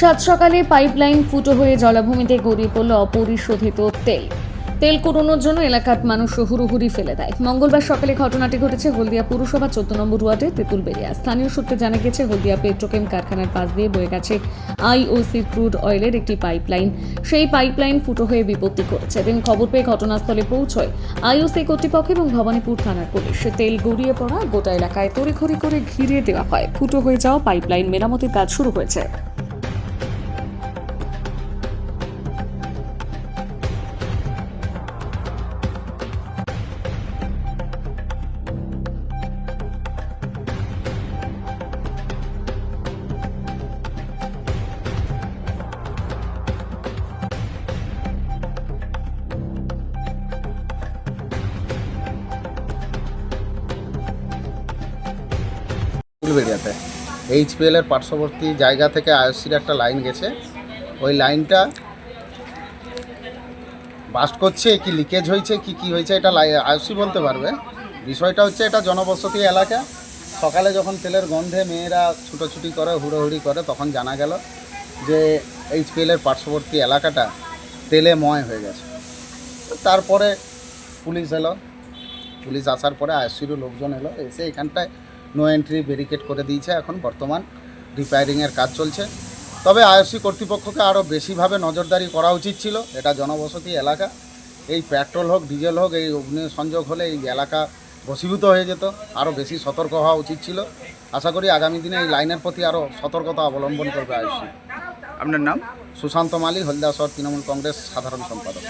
সাত সকালে পাইপলাইন ফুটো হয়ে জলাভূমিতে গড়িয়ে পড়ল অপরিশোধিত তেল। তেল কুড়োনোর জন্য এলাকার মানুষ হুড়ুহুড়ি ফেলে দেয়। মঙ্গলবার সকালে ঘটনাটি ঘটেছে হলদিয়া পুরসভা চোদ্দ নম্বর ওয়ার্ডে তেঁতুলবেড়িয়া। স্থানীয় সূত্রে জানা গেছে হলদিয়া পেট্রোকেম কারখানার পাশ দিয়ে বয়ে গেছে আইওসি ক্রুড অয়েলের একটি পাইপলাইন। সেই পাইপলাইন ফুটো হয়ে বিপত্তি করেছে দিন খবর পেয়ে ঘটনাস্থলে পৌঁছয় আইওসি কর্তৃপক্ষ এবং ভবানীপুর থানার পুলিশ। তেল গড়িয়ে পড়া গোটা এলাকায় তড়িঘড়ি করে ঘিরে দেওয়া হয়। ফুটো হয়ে যাওয়া পাইপলাইন মেরামতির কাজ শুরু হয়েছে। ফুলবেড়িয়াতে এইচপিএল এর পার্শ্ববর্তী জায়গা থেকে আইএসসির একটা লাইন গেছে। ওই লাইনটা বাস্ট করছে, কি লিকেজ হয়েছে, কি কি হয়েছে এটা আইএসসি বলতে পারবে। বিষয়টা হচ্ছে এটা জনবসতি এলাকা। সকালে যখন তেলের গন্ধে মেয়েরা ছুটোছুটি করে, হুড়োহুড়ি করে, তখন জানা গেল যে এইচপিএল এর পার্শ্ববর্তী এলাকাটা তেলে ময় হয়ে গেছে। তারপরে পুলিশ এলো। পুলিশ আসার পরে আইএসসিরও লোকজন এলো। এসে এখানটায় নো এন্ট্রি ব্যারিকেড করে দিয়েছে এখন বর্তমান রিপেয়ারিংয়ের কাজ চলছে। তবে আইএসসি কর্তৃপক্ষকে আরও বেশিভাবে নজরদারি করা উচিত ছিল। এটা জনবসতি এলাকা। এই পেট্রোল হোক ডিজেল হোক এই অগ্নি সংযোগ হলে এই এলাকা বসীভূত হয়ে যেত। আরও বেশি সতর্ক হওয়া উচিত ছিল। আশা করি আগামী দিনে এই লাইনের প্রতি আরও সতর্কতা অবলম্বন করবে আইএসসি আপনার নাম? সুশান্ত মালি হলদিয়া শহর তৃণমূল কংগ্রেস সাধারণ সম্পাদক।